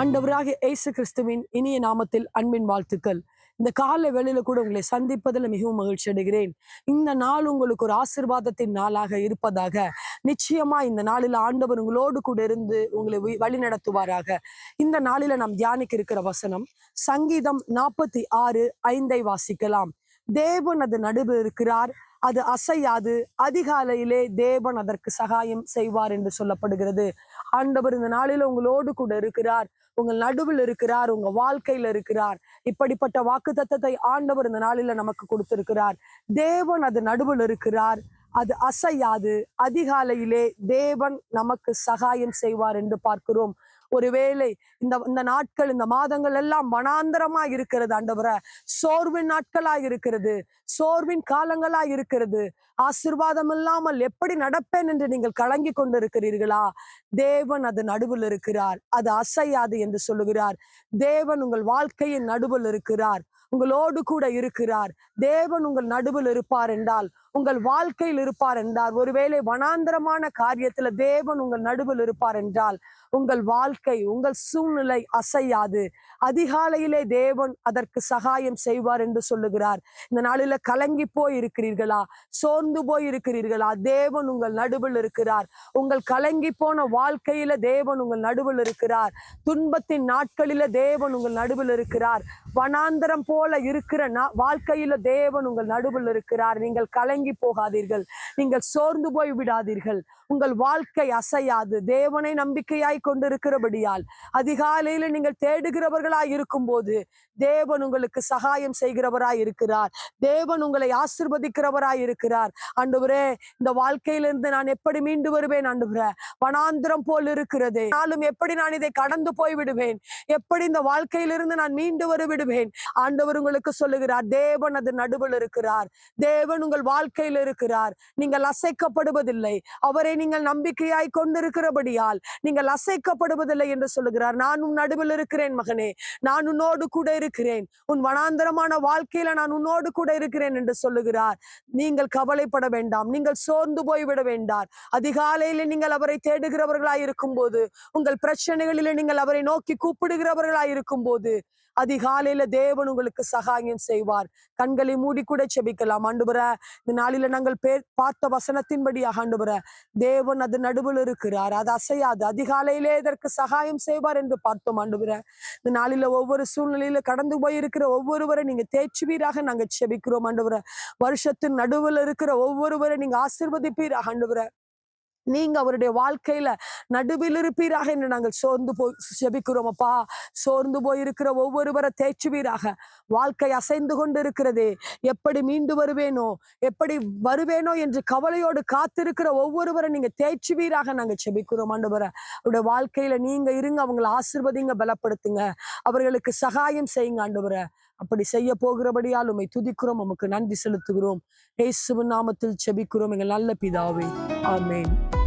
ஆண்டவராக இயேசு கிறிஸ்துவின் இனிய நாமத்தில் அன்பின் வாழ்த்துக்கள். இந்த கால வேளையில கூட உங்களை சந்திப்பதில் மிகவும் மகிழ்ச்சி அடைகிறேன். இந்த நாள் உங்களுக்கு ஒரு ஆசிர்வாதத்தின் நாளாக இருப்பதாக. நிச்சயமா இந்த நாளில் ஆண்டவர் உங்களோடு கூட இருந்து உங்களை வழி நடத்துவாராக இந்த நாளில நாம் தியானிக்க இருக்கிற வசனம் சங்கீதம் நாற்பத்தி ஆறு ஐந்தை வாசிக்கலாம். தேவன் அது நடுவில் இருக்கிறார். அது அசையாது. அதிகாலையிலே தேவன் அதற்கு சகாயம் செய்வார் என்று சொல்லப்படுகிறது. ஆண்டவர் இந்த நாளில உங்களோடு கூட இருக்கிறார். உங்கள் நடுவில் இருக்கிறார். உங்க வாழ்க்கையில இருக்கிறார். இப்படிப்பட்ட வாக்கு தத்தத்தை ஆண்டவர் இந்த நாளில நமக்கு கொடுத்திருக்கிறார். தேவன் அது நடுவில் இருக்கிறார். அது அசையாது. அதிகாலையிலே தேவன் நமக்கு சகாயம் செய்வார் என்று பார்க்கிறோம். ஒருவேளை இந்த இந்த நாட்கள் இந்த மாதங்கள் எல்லாம் மனாந்தரமா இருக்கிறது ஆண்டவரை. சோர்வின் நாட்களா இருக்கிறது. சோர்வின் காலங்களா இருக்கிறது. ஆசிர்வாதம் இல்லாமல் எப்படி நடப்பேன் என்று நீங்கள் கலங்கி கொண்டிருக்கிறீர்களா? தேவன் அது நடுவில் இருக்கிறார். அது அசையாது என்று சொல்லுகிறார். தேவன் உங்கள் வாழ்க்கையின் நடுவில் இருக்கிறார். உங்களோடு கூட இருக்கிறார். தேவன் உங்கள் நடுவில் இருப்பார் என்றால் உங்கள் வாழ்க்கையில் இருப்பார் என்றால் ஒருவேளை வனாந்தரமான காரியத்துல தேவன் உங்கள் நடுவில் இருப்பார் என்றால் உங்கள் வாழ்க்கை உங்கள் சூழ்நிலை அசையாது. அதிகாலையிலே தேவன் அதற்கு சகாயம் செய்வார் என்று சொல்லுகிறார். இந்த நாளில கலங்கி போய் இருக்கிறீர்களா சோர்ந்து போய் இருக்கிறீர்களா தேவன் உங்கள் நடுவில் இருக்கிறார். உங்கள் கலங்கி போன வாழ்க்கையில தேவன் உங்கள் நடுவில் இருக்கிறார். துன்பத்தின் நாட்களில தேவன் உங்கள் நடுவில் இருக்கிறார். வனாந்தரம் போல இருக்கிற நா- வாழ்க்கையில தேவன் உங்கள் நடுவில் இருக்கிறார். நீங்கள் கலங்கி போகாதீர்கள். நீங்கள் சோர்ந்து போய் விடாதீர்கள். உங்கள் வாழ்க்கை அசையாது. தேவனை நம்பிக்கையாய் கொண்டிருக்கிறபடியால். அதிகாலையில் நீங்கள் தேடுகிறவர்களாய் இருக்கும்போது தேவன் உங்களுக்கு சகாயம் செய்கிறவராய் இருக்கிறார். தேவன் உங்களை ஆசிர்வதிக்கிறவராய் இருக்கிறார். ஆண்டவரே இந்த வாழ்க்கையிலிருந்து நான் எப்படி மீண்டு வருவேன் ஆண்டவரே? வனாந்திரம் போல் இருக்கிறது. நாளும் எப்படி நான் இதை கடந்து போய் விடுவேன்? எப்படி இந்த வாழ்க்கையிலிருந்து நான் மீண்டு வர விடுவேன்? ஆண்டவர் உங்களுக்கு சொல்லுகிறார் தேவன் அது நடுவில் இருக்கிறார். தேவன் உங்கள் வாழ்க்கையில் இருக்கிறார். நீங்கள் அசைக்கப்படுவதில்லை. அவரை நீங்கள் நம்பிக்கையாய் கொண்டிருக்கிறபடியால் நீங்கள் அசைக்கப்படுவதில்லை என்று சொல்லுகிறார். நான் உன் நடுவில் இருக்கிறேன் மகனே. நான் உன்னோடு கூட இருக்கிறேன். உன் வனாந்தரமான வாழ்க்கையில நான் உன்னோடு கூட இருக்கிறேன் என்று சொல்லுகிறார். நீங்கள் கவலைப்பட வேண்டாம். நீங்கள் சோர்ந்து போய்விட வேண்டாம். அதிகாலையில நீங்கள் அவரை தேடுகிறவர்களாய் இருக்கும்போது உங்கள் பிரச்சனைகளில நீங்கள் அவரை நோக்கி கூப்பிடுகிறவர்களாய் இருக்கும்போது அதிகாலையில தேவன் உங்களுக்கு சகாயம் செய்வார். கண்களை மூடி கூட செபிக்கலாம். ஆண்டுபுற இந்த நாளில நாங்கள் பேர் பார்த்த வசனத்தின்படியாக ஆண்டுபுற தேவன் அது நடுவில் இருக்கிறார். அது அசையாது. அதிகாலையிலே இதற்கு சகாயம் செய்வார் என்று பார்த்தோம் ஆண்டுபுற இந்த நாளில ஒவ்வொரு சூழ்நிலையில கடந்து போயிருக்கிற ஒவ்வொருவரை நீங்க தேய்ச்சுவீராக நாங்க செபிக்கிறோம் ஆண்டுபுற வருஷத்தின் நடுவில் இருக்கிற ஒவ்வொருவரை நீங்க ஆசிர்வதிப்பீராக ஆண்டுபுற நீங்க அவருடைய வாழ்க்கையில நடுவில் இருப்பீராக என்று நாங்கள் சோர்ந்து போய் ஜெபிக்கிறோம் அப்பா. சோர்ந்து போயிருக்கிற ஒவ்வொருவரை தேய்ச்சுவீராக வாழ்க்கை அசைந்து கொண்டு இருக்கிறதே எப்படி மீண்டு வருவேனோ எப்படி வருவேனோ என்று கவலையோடு காத்திருக்கிற ஒவ்வொருவரை நீங்க தேய்ச்சுவீராக நாங்க செபிக்கிறோம் ஆண்டவரை. அவருடைய வாழ்க்கையில நீங்க இருங்க அவங்களை ஆசிர்வதிங்க பலப்படுத்துங்க. அவர்களுக்கு சகாயம் செய்யுங்க ஆண்டவரை. அப்படி செய்ய போகிறபடியால் உண்மை துதிக்கிறோம் உமக்கு நன்றி செலுத்துகிறோம். இயேசுவின் நாமத்தில் செபிக்கிறோம் எங்கள் நல்ல பிதாவே. ஆமேன்.